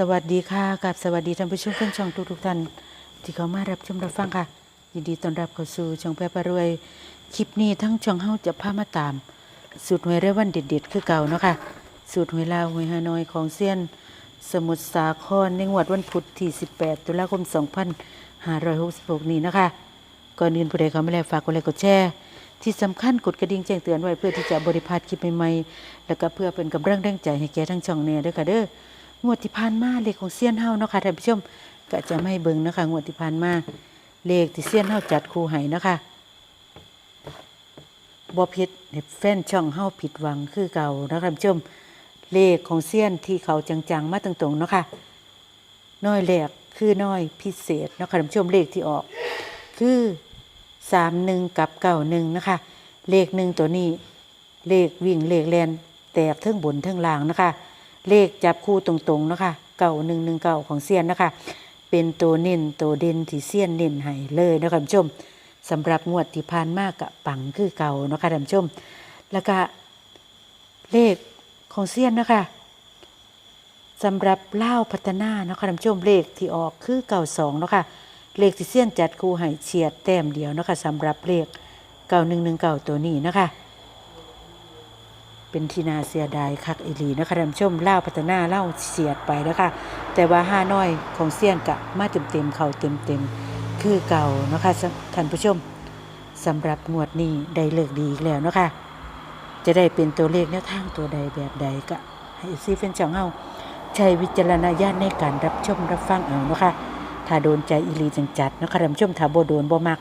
สวัสดีค่ะกับสวัสดีท่านผู้ชมเครื่องช่องทุกทุกท่านที่เข้ามารับชมรับฟังค่ะ ยินดีต้อนรับเข้าสู่ช่องแพร่ปรวย คลิปนี้ทั้งช่องเฮาจะพามาตาม สูตรหวยรวันเด็ดๆ คือเก่าเนาะค่ะ สูตรหวยลาวหวยฮานอยของเซียน สมุทรสาครในงวดวันพุธที่ 18 ตุลาคม 2566 นี้นะคะก่อนอื่นผู้ใดเขาไม่แล้วฝากกดไลค์กดแชร์ที่สำคัญกดกระดิ่งแจ้งเตือนไว้เพื่อที่จะบริพาดคลิปใหม่ๆแล้วก็เพื่อเป็นกำลังแรงใจให้แก่ทั้งช่องเนี่ยด้วยค่ะเด้อ งวดที่ผ่านมาเลขของเซียนเฮาเนาะค่ะท่านผู้ชมก็จะไม่เบิ่งนะคะงวดที่ผ่านมาเลขที่เซียนเฮาจัดคู่ให้นะคะบ่ผิดให้แฟนช่องเฮาผิดหวังคือเก่านะคะท่านผู้ชมเลขของเซียนที่เขาจังๆมาตรงๆเนาะค่ะน้อยแรกคือน้อยพิเศษเนาะค่ะท่านผู้ชมเลขที่ออก คือสามหนึ่งกับเก้าหนึ่งนะคะ เลขหนึ่งตัวนี้ เลขวิ่งเลขแลนแตกเทิงบนเทิงล่างนะคะ เลขจับคู่ตรงๆนะคะเก้าหนึ่งหนึ่งเก้าของเซียนนะคะ เป็นตัวเน้นตัวเด่นที่เซียนเน้นให้เลยนะคะท่านผู้ชมสำหรับงวดที่ผ่านมากกับปังคือเก่านะคะท่านผู้ชม แล้วก็เลขของเซียนนะคะสำหรับเล่าพัฒนาเนาะคะท่านผู้ชมเลขที่ออกคือเก่าสองเนาะค่ะเลขที่เสี้ยนจัดคู่ให้เฉียดแต้มเดียวเนาะค่ะสำหรับเลขเก่าหนึ่งหนึ่งเก่าตัวนี้นะคะ เป็นทีนาเสียดายคักอีลีนะคะท่านผู้ชมเล่าพัฒนาเล่าเฉียดไปแล้วค่ะแต่ว่าห้าน้อยของเสี้ยนกะมาเต็มเต็มเข่าเต็มเต็มคือเก่านะคะท่านผู้ชมสำหรับงวดนี้ได้เลิกดีอีกแล้วนะคะจะได้เป็นตัวเลขแนวทางตัวใดแบบใดก็ให้ซีเฟนช่องเฮาใช้วิจารณญาณในการรับชมรับฟังเอานะคะถ้าโดนใจอีลีจังจัดนะคะท่านผู้ชมถ้าโบโดนบ่มัก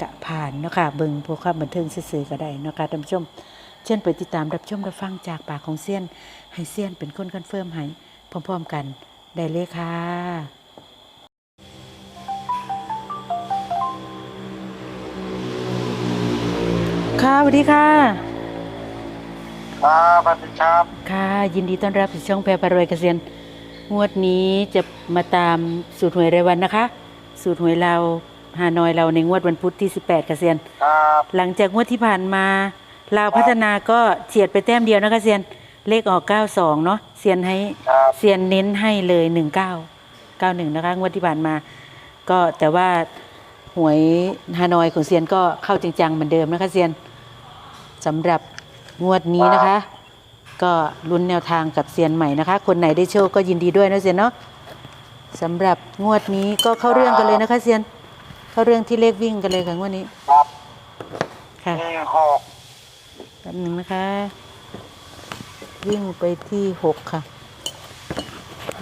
กะผ่านนะคะเบิ่งพวกความบันเทิงซื่อๆก็ได้นะคะท่านผู้ชม เช่นไปติดตามรับชมรับฟังจากปากของเซียน ให้เซียนเป็นคนคอนเฟิร์มให้พร้อมๆกัน ได้เลยค่ะค่ะสวัสดีค่ะ ครับสวัสดีครับ ค่ะ ยินดีต้อนรับสู่ช่องแพรพารวยเกษียณงวดนี้จะมาตามสูตรหวยรายวันนะคะ สูตรหวยเราฮานอยเราในงวดวันพุธที่ 18เกษียณครับ หลังจากงวดที่ผ่านมา ลาวพัฒนาก็เฉียดไปแต้มเดียวนะคะเซียนเลขออก 92 เนาะเซียนให้ครับเซียนเน้นให้เลย 19 91 นะคะงวดที่ผ่านมา ก็แต่ว่าหวยฮานอยของเซียนก็เข้าจริงจังเหมือนเดิมนะคะเซียนสำหรับงวดนี้นะคะ ก็ลุ้นแนวทางกับเซียนใหม่นะคะ คนไหนได้โชคก็ยินดีด้วยนะเซียนเนาะสำหรับงวดนี้ก็เข้าเรื่องกันเลยนะคะเซียนเข้าเรื่องที่เลขวิ่งกันเลยค่ะงวดนี้ครับค่ะหนึ่งหกแป๊บหนึงนะคะ วิ่งไปที่หกค่ะ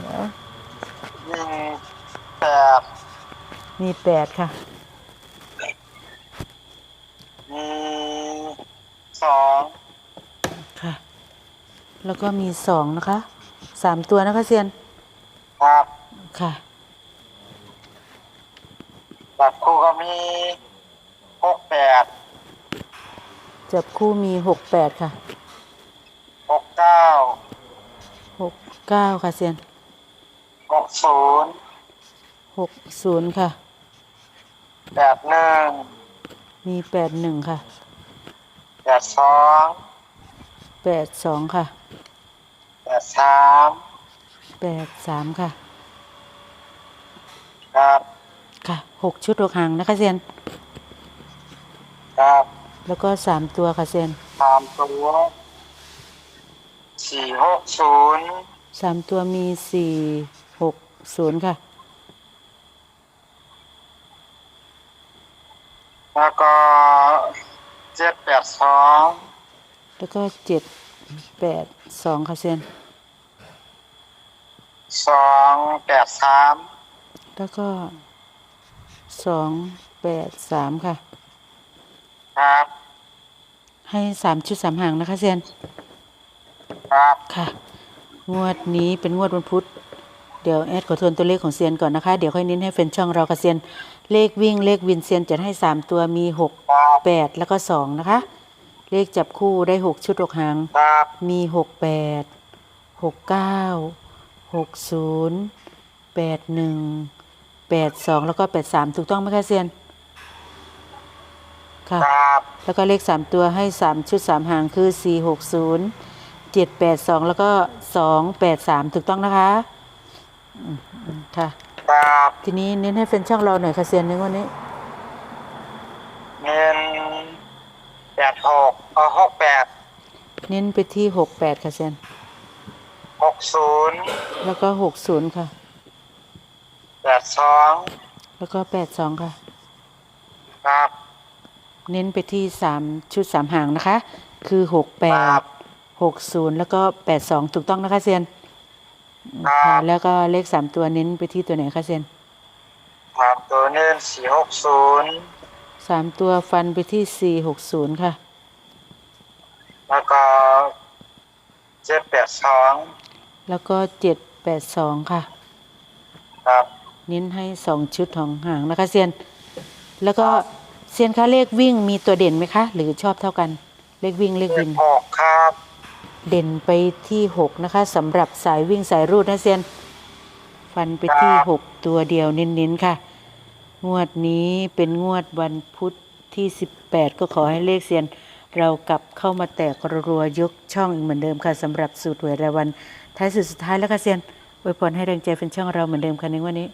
เดี๋ยวหนึ่งแปดมีแปดค่ะหนึ่งสองค่ะ แล้วก็มีสองนะคะ สามตัวนะคะเซียน ครับ ค่ะแบบครูก็มีหกแปด จับคู่มีหกแปดค่ะหกเก้าหกเก้าค่ะเซียนหกศูนย์หกศูนย์ค่ะแปดหนึ่งมีแปดหนึ่งค่ะแปดสองแปดสองค่ะแปดสามแปดสามค่ะ ครับ ค่ะหกชุดหกหางนะคะเซียนครับ แล้วก็สามตัวค่ะเซียนสามตัวสี่หกศูนย์สามตัวมีสี่หกศูนย์ค่ะ แล้วก็เจ็ดแปดสองแล้วก็เจ็ดแปดสองค่ะเซียนสองแปดสามแล้วก็สองแปดสามค่ะ ครับ ให้สามชุดสามหางนะคะเซียน ครับ ค่ะ งวดนี้เป็นงวดวันพุธ เดี๋ยวแอดขอทวนตัวเลขของเซียนก่อนนะคะ เดี๋ยวค่อยเน้นให้แฟนช่องเรากับเซียน เลขวิ่งเลขวินเซียนจะให้สามตัวมีหกครับแปดแล้วก็สองนะคะ เลขจับคู่ได้หกชุดหกหาง ครับมีหกแปดหกเก้าหกศูนย์แปดหนึ่งแปดสองแล้วก็แปดสามถูกต้องไหมคะเซียน ค่ะ ครับแล้วก็เลขสามตัวให้สามชุดสามหางคือสี่หกศูนย์เจ็ดแปดสองแล้วก็สองแปดสามถูกต้องนะคะค่ะ ครับทีนี้เน้นให้แฟนช่องเราหน่อยค่ะเซียนในงวันนี้ เงินแปดหกเออหกแปดเน้นไปที่หกแปดค่ะเซียนหกศูนย์แล้วก็หกศูนย์ค่ะ แปดสองแล้วก็แปดสองค่ะครับ เน้นไปที่สามชุดสามหางนะคะ คือหกแปครัดบ หกศูนย์แล้วก็แปดสองถูกต้องนะคะเซียนครับค่ะแล้วก็เลขสามตัวเน้นไปที่ตัวไหนคะเซียนครับตัวเงินสี่หกศูนย์สามตัวฟันไปที่สี่หกศูนย์ค่ะแล้วก็เจ็ดแปดสองแล้วก็เจ็ดแปดสองค่ะ ครับ เน้นให้สองชุดของหางนะคะเซียน แล้วก็ เซียนคะเลขวิ่งมีตัวเด่นไหมคะ หรือชอบเท่ากัน เลขวิ่งเลขเลวิขนหกครับเด่นไปที่หกนะคะสำหรับสายวิ่งสายรูดนะเซียน ฟันไปที่หกตัวเดียวเน้นๆค่ะ งวดนี้เป็นงวดวันพุธที่18ก็ขอให้เลขเซียน เรากลับเข้ามาแตกรัวๆยกช่องอีกเหมือนเดิมค่ะสำหรับสูตรหวยรายวันท้ายสุดสุดท้ายแล้วค่ะเซียนอวยพรให้แรงใจเป็นช่องเราเหมือนเดิมค่ะในวันนี้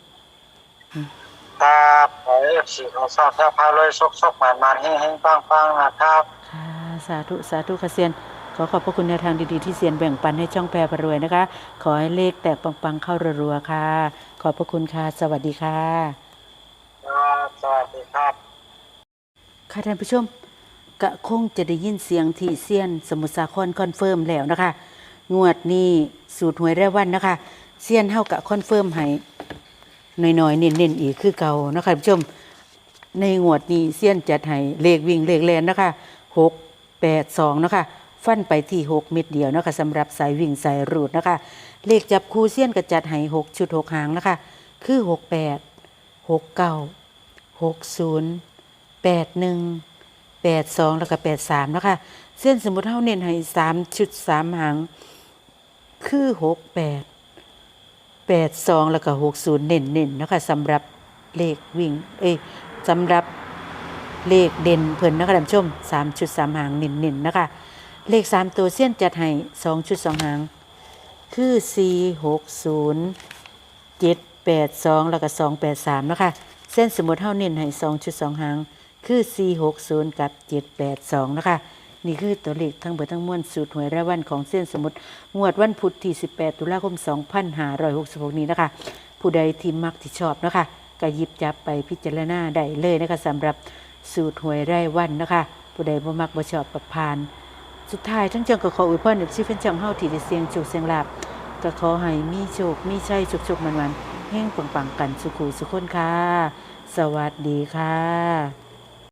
ครับขอให้สี่ของสอบแท้พาเลยซกซกหมานมันเฮงเฮงปังปังนะครับค่ะสาธุสาธุค่ะเซียน ขอขอบพระคุณแนวทางดีๆที่เซียนแบ่งปันให้ช่องแพรพรวยนะคะ ขอให้เลขแตกปังๆเข้ารัวๆค่ะ ขอบพระคุณค่ะ สวัสดีค่ะ ครับสวัสดีครับค่ะท่านผู้ชมกะคงจะได้ยินเสียงที่เซียนสมุทรสาครคอนเฟิร์มแล้วนะคะ งวดนี้สูตรหวยแรกวันนะคะ เซียนเฮากะคอนเฟิร์มให้ น้อยๆเน้นๆอีกคือเก่านะคะท่านผู้ชมในงวดนี้เซียนจัดให้เลขวิ่งเลขแลนนะคะหกแปดสองนะคะฟันไปที่หกเม็ดเดียวนะคะสำหรับสายวิ่งสายรูดนะคะ เลขจับคู่เซียนก็จัดให้หกชุดหกหางนะคะ คือหกแปดหกเก้าหกศูนย์แปดหนึ่งแปดสองแล้วก็แปดสามนะคะเส้นสมมติเท่าเน้นให้สามชุดสามหาง คือหกแปด แปดสองแล้วก็หกศูนย์เน้นๆนนะคะสำหรับเลขวิ่ง เอ้ยสำหรับเลขเด่นเพิ่นนะคะท่านผู้ชมสามชุดสามหางเน้นๆนนะคะ เลขสามตัวเส้นจัดให้สองชุดสองหาง คือสี่หกศูนย์เจ็ดแปดสองแล้วก็สองแปดสามนะคะ เส้นสมมติเท่าเน้นให้สองชุดสองหาง คือสี่หกศูนย์กับเจ็ดแปดสองนะคะ นี่คือตัวเลขทั้งเบิดทั้งมวลสูตรหวยรายวันของเส้นสมุดงวดวันพุธที่ 18 ตุลาคม 2566 นี้นะคะ ผู้ใดที่มักที่ชอบนะคะก็หยิบจับไปพิจารณาได้เลยนะคะสำหรับสูตรหวยรายวันนะคะ ผู้ใดบ่มักบ่ชอบประพาน สุดท้ายทั้งจังก็ขออวยพรเด็กที่เป็นจังเฮาที่ได้เสียงโชคเสียงลาบก็ขอให้มีโชคมีชัยสุขๆมันๆเฮงปังๆกันสุขุสุขคนค่ะ สวัสดีค่ะ